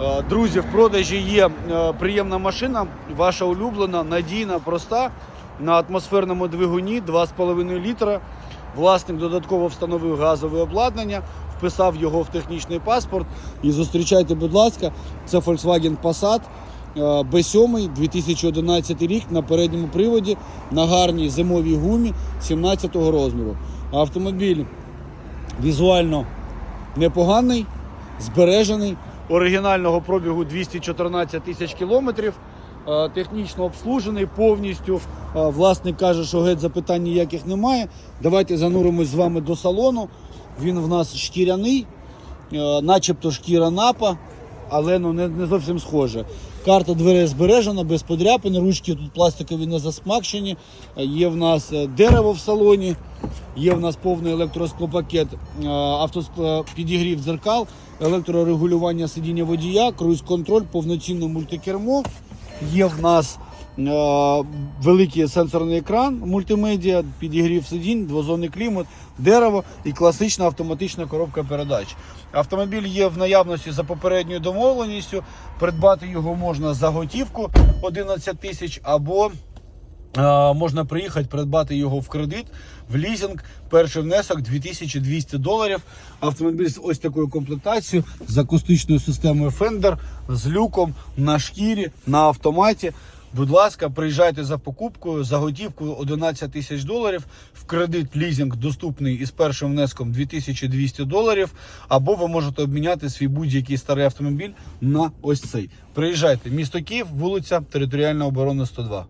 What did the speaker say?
Е, Друзі, в продажі є е, приємна машина, ваша улюблена, надійна, проста. На атмосферному двигуні 2,5 літра. Власник додатково встановив газове обладнання, вписав його в технічний паспорт. І зустрічайте, будь ласка, це Volkswagen Passat е, B7 2011 рік на передньому приводі на гарній зимовій гумі 17-го розміру. Автомобіль візуально непоганий, збережений, оригінального пробігу 214 тисяч кілометрів, е, технічно обслужений повністю. Е, Власник каже, що геть запитань ніяких немає. Давайте зануримось з вами до салону. Він в нас шкіряний, е, начебто шкіра напа, але ну, не, не зовсім схоже. Карта дверей збережена, без подряпин, ручки тут пластикові не засмакшені. Е, Є в нас е, дерево в салоні, є в нас повний електросклопакет, автопідігрів підігрів дзеркал, електрорегулювання сидіння водія, круїз-контроль, повноцінне мультикермо. Є в нас е, великий сенсорний екран, мультимедіа, підігрів сидінь, двозонний клімат, дерево і класична автоматична коробка передач. Автомобіль є в наявності за попередньою домовленістю. Придбати його можна за готівку 11 тисяч або е, можна приїхати придбати його в кредит, в лізинг. Перший внесок 2200 доларів. Автомобіль з ось такою комплектацією з акустичною системою Fender, з люком на шкірі, на автоматі. Будь ласка, приїжджайте за покупкою, за готівкою 11 тисяч доларів. В кредит лізинг доступний із першим внеском 2200 доларів. Або ви можете обміняти свій будь-який старий автомобіль на ось цей. Приїжджайте, місто Київ, вулиця Територіальна оборона 102.